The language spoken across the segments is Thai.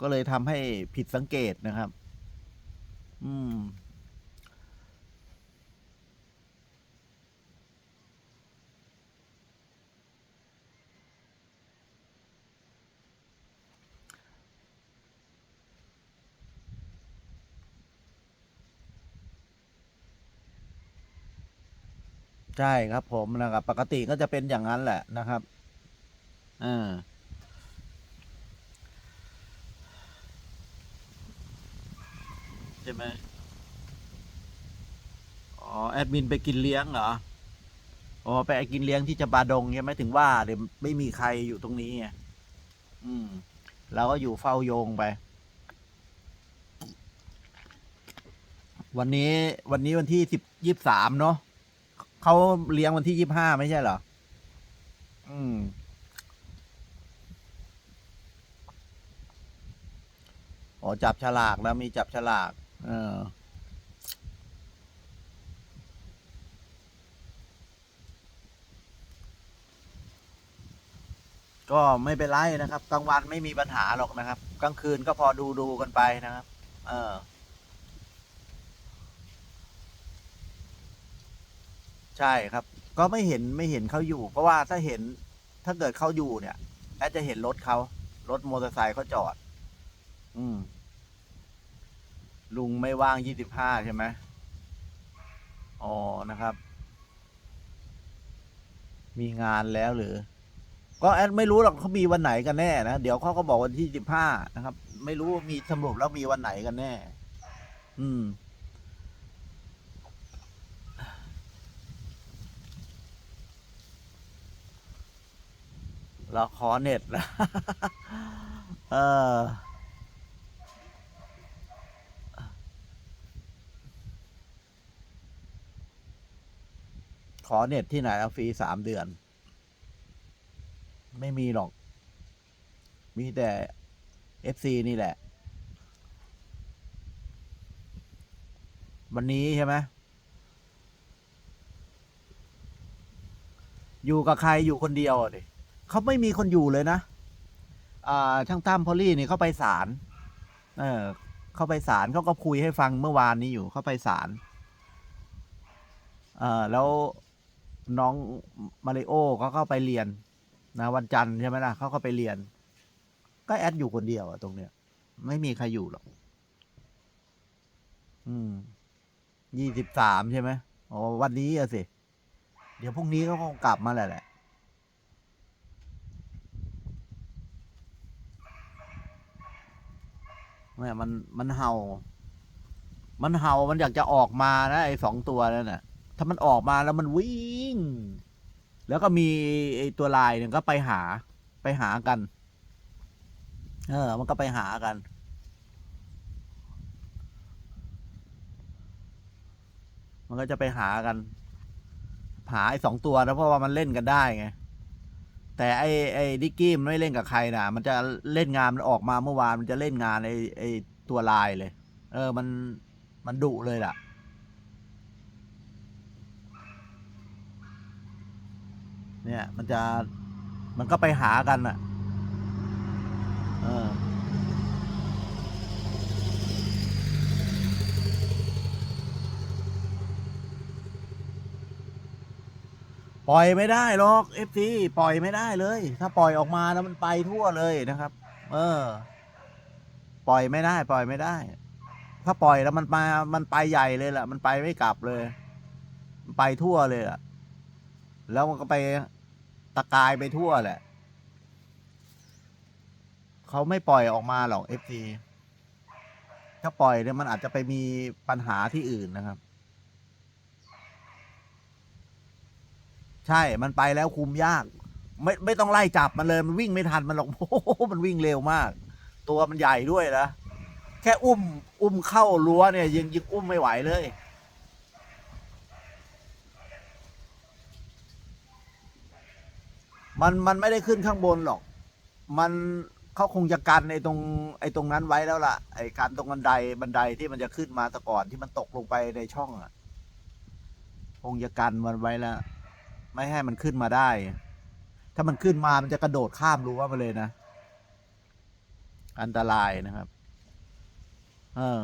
ก็เลยทำให้ผิดสังเกตนะครับ อืม ใช่ครับผมนะครับ ปกติก็จะเป็นอย่างนั้นแหละนะครับอ่า ใช่ไหมอ๋อแอดมินไปกินเลี้ยงเหรอ อ๋อไปกินเลี้ยงที่จะปาดงใช่ไหมถึงว่าเดี๋ยวไม่มีใครอยู่ตรงนี้ไงอืมเราก็อยู่เฝ้าโยงไป วันนี้วันนี้วันที่สิบยี่สามเนาะเขาเลี้ยงวันที่ยี่ห้าไม่ใช่เหรอ อืมอ๋อจับฉลากแล้วมีจับฉลาก ออก็ไม่เป็นไรนะครับกลางวันไม่มีปัญหาหรอกนะครับกลางคืนก็พอดูดูกันไปนะครับ เออใช่ครับ ก็ไม่เห็นไม่เห็นเขาอยู่ เพราะว่าถ้าเห็นถ้าเกิดเขาอยู่เนี่ยแอดจะเห็นรถเขารถมอเตอร์ไซค์เขาจอด อืม ลุงไม่ว่างยี่สิบห้าใช่ไหมอ๋อนะครับ มีงานแล้วหรือ ก็แอดไม่รู้หรอกเขามีวันไหนกันแน่นะ เดี๋ยวเขาก็บอกวันที่สิบห้านะครับ ไม่รู้ว่ามีสรุปแล้วมีวันไหนกันแน่ อืมเราขอเน็ตนะเออ ขอเน็ตที่ไหนเอาฟรีสามเดือน ไม่มีหรอก มีแต่ FC นี่แหละ วันนี้ใช่ไหมอยู่กับใครอยู่คนเดียวดิเขาไม่มีคนอยู่เลยนะอ่าช่างตั้มพอลลี่นี่เขาไปศาลเออเขาไปศาลเขาก็คุยให้ฟังเมื่อวานนี้อยู่เขาไปศาลเออแล้ว น้องมาริโอเขาก็ไปเรียนนะวันจันทร์ใช่ไหมล่ะเขาก็ไปเรียน ก็แอดอยู่คนเดียวอะตรงเนี้ย ไม่มีใครอยู่หรอก อืมยี่สิบสามใช่ไหมอ๋อวันนี้อะสิ เดี๋ยวพรุ่งนี้เขาคงกลับมาแหละแหละแม่มันมันเห่า มันเห่ามันอยากจะออกมานะไอ้สองตัวนั่นน่ะ ถ้ามันออกมาแล้วมันวิ่ง แล้วก็มีไอตัวลายเนี่ยก็ไปหาไปหากัน เออ มันก็ไปหากัน มันก็จะไปหากัน หาไอ้สองตัวนะเพราะว่ามันเล่นกันได้ไง แต่ไอ้ไอ้ดิกกี้มันไม่เล่นกับใครนะมันจะเล่นงานมันออกมาเมื่อวานมันจะเล่นงานไอ้ไอ้ตัวลายเลย เออ มันมันดุเลยล่ะ เนี่ย มันจะมันก็ไปหากันอะเออปล่อยไม่ได้หรอกเอฟซีปล่อยไม่ได้เลย ถ้าปล่อยออกมาแล้วมันไปทั่วเลยนะครับ เออ ปล่อยไม่ได้ ปล่อยไม่ได้ ถ้าปล่อยแล้วมันมามันไปใหญ่เลยแหละมันไปไม่กลับเลย มันไปทั่วเลยอะแล้วมันก็ไป ตะกายไปทั่วแหละ เขาไม่ปล่อยออกมาหรอกเอฟซีถ้าปล่อยเนี่ยมันอาจจะไปมีปัญหาที่อื่นนะครับ ใช่ มันไปแล้วคุมยาก ไม่ไม่ต้องไล่จับมันเลย มันวิ่งไม่ทันมันหรอกโอ้โหมันวิ่งเร็วมาก ตัวมันใหญ่ด้วยนะ แค่อุ้ม อุ้มเข้ารั้วเนี่ยยังยังอุ้มไม่ไหวเลย มันมันไม่ได้ขึ้นข้างบนหรอก มันเขาคงจะกันไอ้ตรงไอ้ตรงนั้นไว้แล้วล่ะไอ้การตรงบันไดบันไดที่มันจะขึ้นมาแต่ก่อนที่มันตกลงไปในช่องอะ คงจะกันมันไว้แล้ว ไม่ให้มันขึ้นมาได้ ถ้ามันขึ้นมามันจะกระโดดข้ามรั้ว่ามาเลยนะ อันตรายนะครับ เออ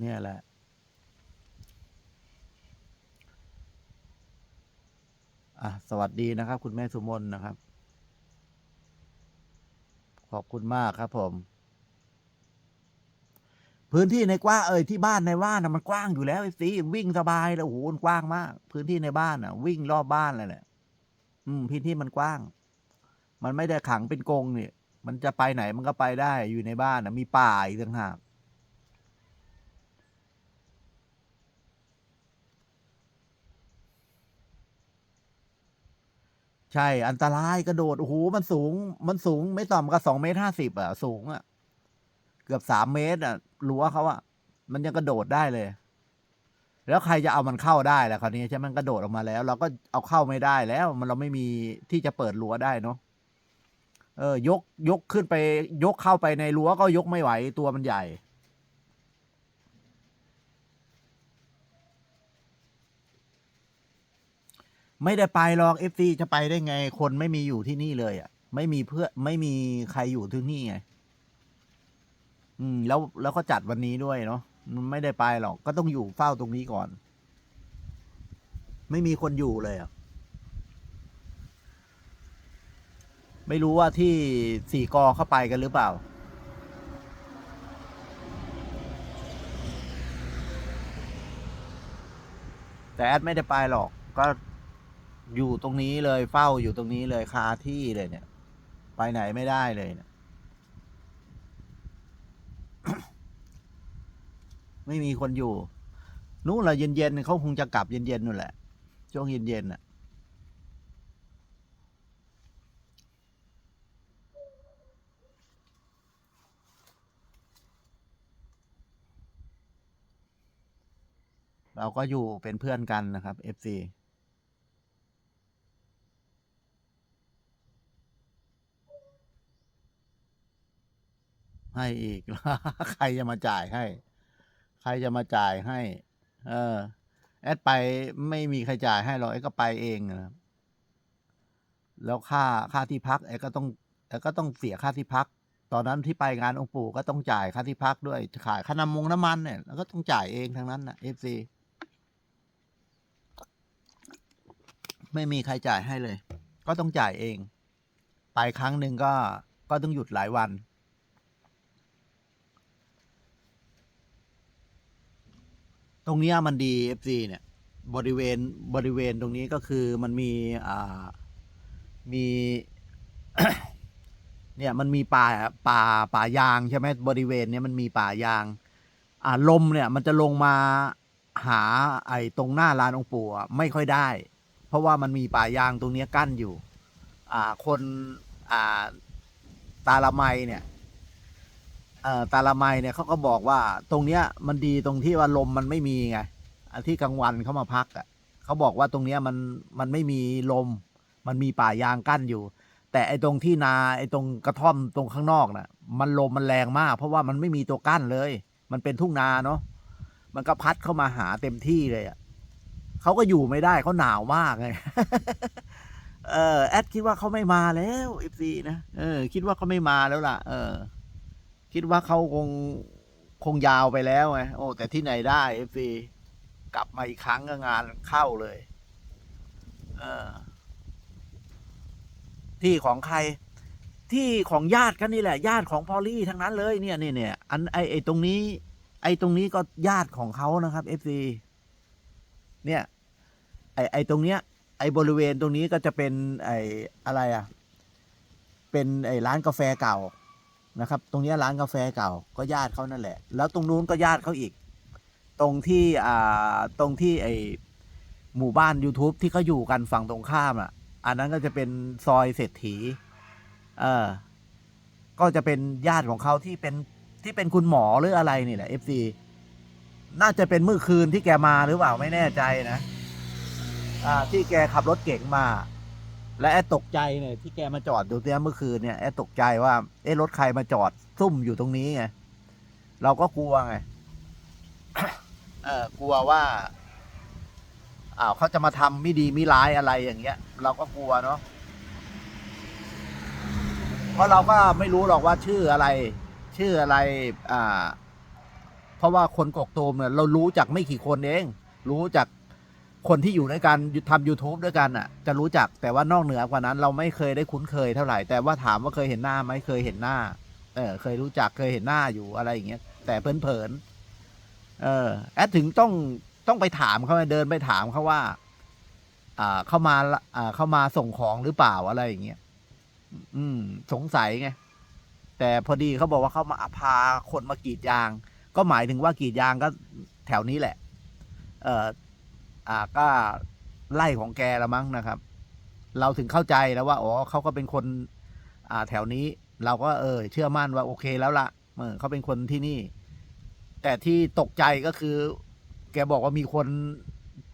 เนี่ยแหละ อะ สวัสดีนะครับ คุณแม่สุมนนะครับ ขอบคุณมากครับผม พื้นที่ในกว้างเอ่ยที่บ้านในบ้านนะมันกว้างอยู่แล้วไอ้สิวิ่งสบายแล้วโอ้โหมันกว้างมาก พื้นที่ในบ้านอะ วิ่งรอบบ้านเลยแหละอืมพื้นที่มันกว้าง มันไม่ได้ขังเป็นกรงเนี่ย มันจะไปไหนมันก็ไปได้อยู่ในบ้านนะมีป่าอีกต่างหาก ใช่อันตรายกระโดดโอ้โหมันสูง มันสูงไม่ต่ำกว่าสองเมตรห้าสิบอะ สูงอะ เกือบสามเมตรอะรั้วเขาอะ มันยังกระโดดได้เลย แล้วใครจะเอามันเข้าได้ล่ะคราวนี้ใช่ไหมมันกระโดดออกมาแล้ว เราก็เอาเข้าไม่ได้แล้ว มันเราไม่มีที่จะเปิดรั้วได้เนาะเออยกยกขึ้นไป ยกเข้าไปในรั้วก็ยกไม่ไหวตัวมันใหญ่ ไม่ได้ไปหรอกเอฟซีจะไปได้ไง คนไม่มีอยู่ที่นี่เลยอะ ไม่มีเพื่อไม่มีใครอยู่ที่นี่ไง อืม แล้วแล้วก็จัดวันนี้ด้วยเนาะมันไม่ได้ไปหรอก ก็ต้องอยู่เฝ้าตรงนี้ก่อน ไม่มีคนอยู่เลยอะ ไม่รู้ว่าที่สี่กอเข้าไปกันหรือเปล่าแต่แอดไม่ได้ไปหรอก ก็ อยู่ตรงนี้เลยเฝ้าอยู่ตรงนี้เลยคาที่เลยเนี่ย ไปไหนไม่ได้เลยเนี่ยไม่มีคนอยู่ นู้นละเย็นๆเขาคงจะกลับเย็นๆนู่นแหละ ช่วงเย็นๆน่ะเราก็อยู่เป็นเพื่อนกันนะครับ FC ให้อีก ใครจะมาจ่ายให้ ใครจะมาจ่ายให้ เออ แอดไปไม่มีใครจ่ายให้หรอกแอดก็ไปเองนะแล้วค่าค่าที่พักแอดก็ต้องแอดก็ต้องเสียค่าที่พัก ตอนนั้นที่ไปงานองค์ปู่ก็ต้องจ่ายค่าที่พักด้วยขายค่าน้ำมงน้ำมันเนี่ยแล้วก็ต้องจ่ายเองทั้งนั้นนะ FC ไม่มีใครจ่ายให้เลย ก็ต้องจ่ายเอง ไปครั้งหนึ่งก็ก็ต้องหยุดหลายวัน ตรงเนี้ยมันดี FC เนี่ยบริเวณบริเวณตรงนี้ก็คือมันมีอ่ามี เนี่ยมันมีป่าป่าป่ายางใช่ไหมบริเวณเนี้ยมันมีป่ายาง อ่าลมเนี่ย มันจะลงมาหาไอ้ตรงหน้าลานองค์ปู่อะไม่ค่อยได้ เพราะว่ามันมีป่ายางตรงเนี้ยกั้นอยู่ อ่าคนอ่าตาละไมเนี่ย เอ่อตาละไมเนี่ยเขาก็บอกว่าตรงเนี้ยมันดีตรงที่ว่าลมมันไม่มีไงอะที่กลางวันเขามาพักอะเขาบอกว่าตรงเนี้ยมันมันไม่มีลม มันมีป่ายางกั้นอยู่ แต่ไอ้ตรงที่นาไอ้ตรงกระท่อมตรงข้างนอกน่ะ มันลมมันแรงมาก เพราะว่ามันไม่มีตัวกั้นเลย มันเป็นทุ่งนาเนาะมันก็พัดเข้ามาหาเต็มที่เลยอะเขาก็อยู่ไม่ได้เขาหนาวมากไงเออแอดคิดว่าเขาไม่มาแล้วเอฟซีนะเออคิดว่าเขาไม่มาแล้วล่ะ เออ คิดว่าเขาคงคงยาวไปแล้วไงโอ้แต่ที่ไหนได้เอฟซีกลับมาอีกครั้งก็งานเข้าเลยเออที่ของใคร ที่ของญาติกันนี่แหละ ญาติของพอลลี่ทั้งนั้นเลยเนี่ยเนี่ยเนี่ยอันไอไอตรงนี้ ไอตรงนี้ก็ญาติของเขานะครับเอฟซีเนี่ย ไอไอตรงเนี้ย ไอบริเวณตรงนี้ก็จะเป็น ไออะไรอะ เป็นไอร้านกาแฟเก่า นะครับ ตรงนี้ร้านกาแฟเก่าก็ญาติเขานั่นแหละ แล้วตรงนู้นก็ญาติเขาอีก ตรงที่อ่าตรงที่ไอหมู่บ้าน YouTube ที่เขาอยู่กันฝั่งตรงข้ามอะ อันนั้นก็จะเป็นซอยเศรษฐี เออ ก็จะเป็นญาติของเขาที่เป็นที่เป็นคุณหมอหรืออะไรนี่แหละ FC น่าจะเป็นเมื่อคืนที่แกมาหรือเปล่าไม่แน่ใจนะ อ่า ที่แกขับรถเก๋งมา และแอดตกใจเนี่ยที่แกมาจอดดูเนี้ยเมื่อคืนเนี่ยแอดตกใจว่าเอ๊ะรถใครมาจอดซุ่มอยู่ตรงนี้ไงเราก็กลัวไงเออกลัวว่าอ้าวเขาจะมาทำไม่ดีไม่ร้ายอะไรอย่างเงี้ย เราก็กลัวเนาะเพราะเราก็ไม่รู้หรอกว่าชื่ออะไร ชื่ออะไร อ่า เพราะว่าคนกกตูมเนี่ยเรารู้จักไม่กี่คนเอง รู้จัก คนที่อยู่ด้วยกันทำ youtube ด้วยกันอะ จะรู้จักแต่ว่านอกเหนือกว่านั้น เราไม่เคยได้คุ้นเคยเท่าไหร่แต่ว่าถามว่าเคยเห็นหน้าไหมเคยเห็นหน้า เออ เคยรู้จักเคยเห็นหน้าอยู่อะไรอย่างเงี้ยแต่เผินๆเออแอดถึงต้องต้องไปถามเขาเดินไปถามเขาว่า อ่าเข้ามาละอ่าเข้ามาส่งของหรือเปล่าอะไรอย่างเงี้ยอืม สงสัยไงแต่พอดีเขาบอกว่าเขามาพาคนมากรีดยาง ก็หมายถึงว่ากรีดยางก็แถวนี้แหละ เอ่อ อ่าก็ไล่ของแกละมั้งนะครับ เราถึงเข้าใจแล้วว่า อ๋อเขาก็เป็นคน อ่า แถวนี้ เราก็เออ เชื่อมั่นว่าโอเคแล้วละเออเขาเป็นคนที่นี่ แต่ที่ตกใจก็คือ แกบอกว่ามีคน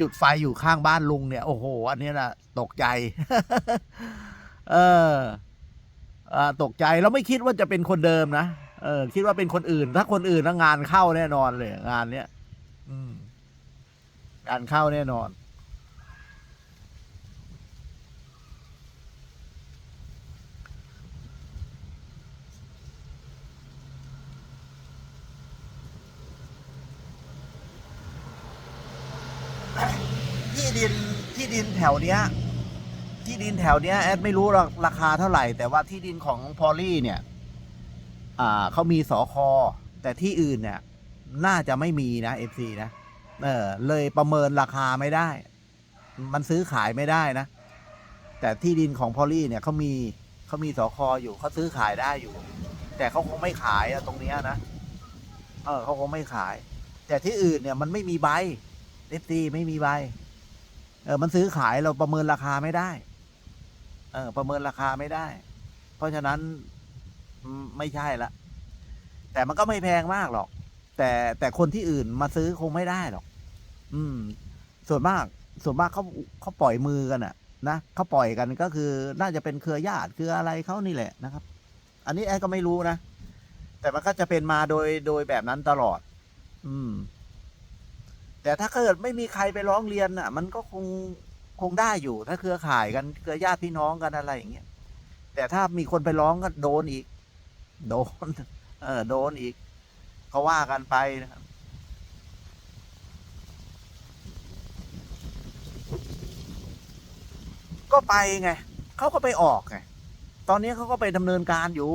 จุดไฟอยู่ข้างบ้านลุงเนี่ย โอ้โห อันนี้นะตกใจ เอออ่าตกใจแล้วไม่คิดว่าจะเป็นคนเดิมนะเออ คิดว่าเป็นคนอื่น ถ้าคนอื่นแล้วงานเข้าแน่นอนเลย งานเนี้ย อืม งานเข้าแน่นอน ที่ดินที่ดินแถวเนี้ย ที่ดินแถวเนี้ยแอดไม่รู้ราราคาเท่าไหร่ แต่ว่าที่ดินของพอลลี่เนี่ย อ่าเขามีสอคอแต่ที่อื่นเนี่ย น่าจะไม่มีนะเอฟซีนะ เออเลยประเมินราคาไม่ได้ มันซื้อขายไม่ได้นะ แต่ที่ดินของพอลลี่เนี่ยเขามีเขามีสอคออยู่เขาซื้อขายได้อยู่ แต่เขาคงไม่ขายอะตรงเนี้ยนะเออเขาคงไม่ขาย แต่ที่อื่นเนี่ยมันไม่มีใบเอฟซีไม่มีใบเออมันซื้อขายเราประเมินราคาไม่ได้ เออ ประเมินราคาไม่ได้ เพราะฉะนั้นไม่ใช่ละแต่มันก็ไม่แพงมากหรอก แต่แต่คนที่อื่นมาซื้อคงไม่ได้หรอก อืม ส่วนมาก ส่วนมากเขาเขาปล่อยมือกันอะนะเขาปล่อยกันก็คือ น่าจะเป็นเครือญาติคืออะไรเขานี่แหละนะครับ อันนี้แอดก็ไม่รู้นะแต่มันก็จะเป็นมาโดยโดยแบบนั้นตลอด อืม แต่ถ้าเกิดไม่มีใครไปร้องเรียนอะ มันก็คงคงได้อยู่ ถ้าเครือข่ายกันเครือญาติพี่น้องกันอะไรอย่างเงี้ยแต่ถ้ามีคนไปร้องก็โดนอีก โดน เออ โดนอีกเขาว่ากันไปนะครับ ก็ไปไงเขาก็ไปออกไงตอนนี้เขาก็ไปดำเนินการอยู่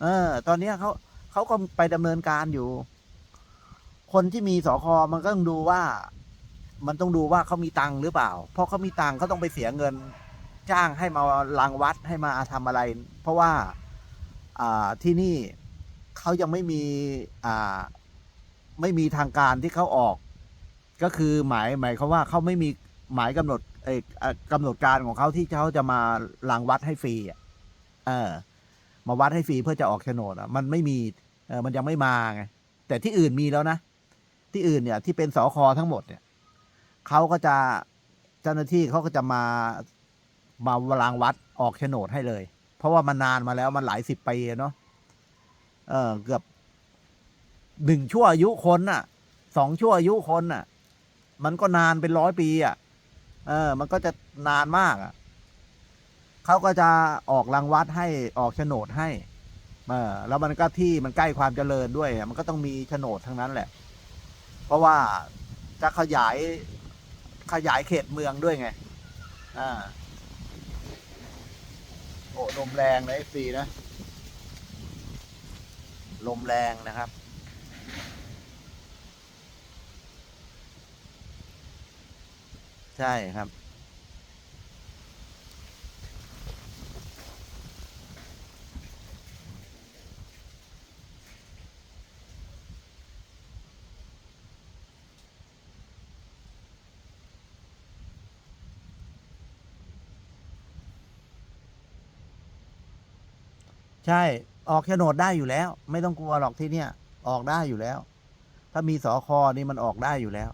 เออ ตอนนี้เขาเขาก็ไปดำเนินการอยู่ คนที่มีสอคอมันก็ต้องดูว่า มันต้องดูว่าเขามีตังหรือเปล่า เพราะเขามีตังเขาต้องไปเสียเงิน จ้างให้มารังวัดให้มาทำอะไร เพราะว่า อ่าที่นี่เขายังไม่มีอ่าไม่มีทางการที่เขาออก ก็คือหมายหมายเขาว่าเขาไม่มีหมายกำหนด เอกกำหนดการของเขาที่เขาจะมารังวัดให้ฟรีอะเออ มาวัดให้ฟรีเพื่อจะออกโฉนดอะ มันไม่มีเออมันยังไม่มาไงแต่ที่อื่นมีแล้วนะ ที่อื่นเนี่ย ที่เป็นสอคอทั้งหมดเนี่ยเขาก็จะเจ้าหน้าที่เขาก็จะมามาวางวัดออกโฉนดให้เลย เพราะว่ามันนานมาแล้วมันหลายสิบปีเนาะเออเกือบหนึ่งชั่วอายุคนน่ะสองชั่วอายุคนน่ะ มันก็นานเป็นร้อยปีอะ เออ มันก็จะนานมากอะเขาก็จะออกรางวัดให้ออกโฉนดให้ เออ แล้วมันก็ที่มันใกล้ความเจริญด้วยอะมันก็ต้องมีโฉนดทั้งนั้นแหละ เพราะว่าจะขยายขยายเขตเมืองด้วยไง อ่า โอ้ลมแรงนะเอฟซีนะ ลมแรงนะครับ ใช่ครับ ใช่ออกโฉนดได้อยู่แล้ว ไม่ต้องกลัวหรอกที่เนี่ย ออกได้อยู่แล้ว ถ้ามีสอคอนี่มันออกได้อยู่แล้ว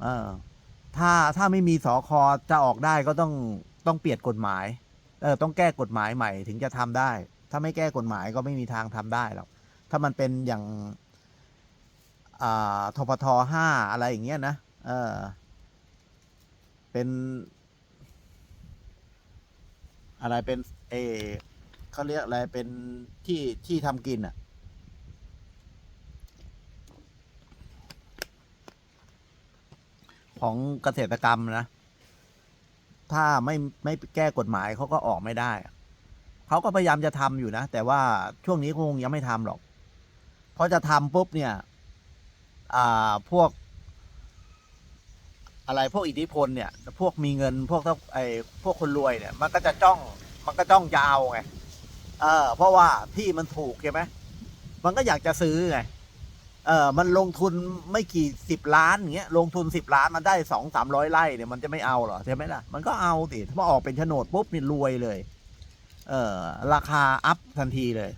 เออ ถ้าถ้าไม่มีสอคอจะออกได้ก็ต้องต้องเปลี่ยนกฎหมายเออต้องแก้กฎหมายใหม่ถึงจะทำได้ ถ้าไม่แก้กฎหมายก็ไม่มีทางทำได้หรอกถ้ามันเป็นอย่างอ่าทปทห้าอะไรอย่างเงี้ยนะเออเป็นอะไรเป็นเออเขาเรียกอะไรเป็นที่ที่ทำกินอะ ของเกษตรกรรมนะ ถ้าไม่ไม่แก้กฎหมายเขาก็ออกไม่ได้ เขาก็พยายามจะทำอยู่นะ แต่ว่าช่วงนี้คงยังไม่ทำหรอก เพราะจะทำปุ๊บเนี่ย อ่าพวก อะไรพวกอิทธิพลเนี่ย พวกมีเงินพวกถ้ไอ้พวกคนรวยเนี่ย มันก็จะจ้อง มันก็จ้องจะเอาไงเออเพราะว่าที่มันถูกใช่ไหมมันก็อยากจะซื้อไง เออมันลงทุนไม่กี่สิบล้านอย่างเงี้ยลงทุนสิบล้านมันได้สองสามร้อยไร่เนี่ยมันจะไม่เอาเหรอใช่ไหมล่ะมันก็เอาสิถ้าออกเป็นโฉนดปุ๊บนี่รวยเลย เออราคาอัพทันทีเลย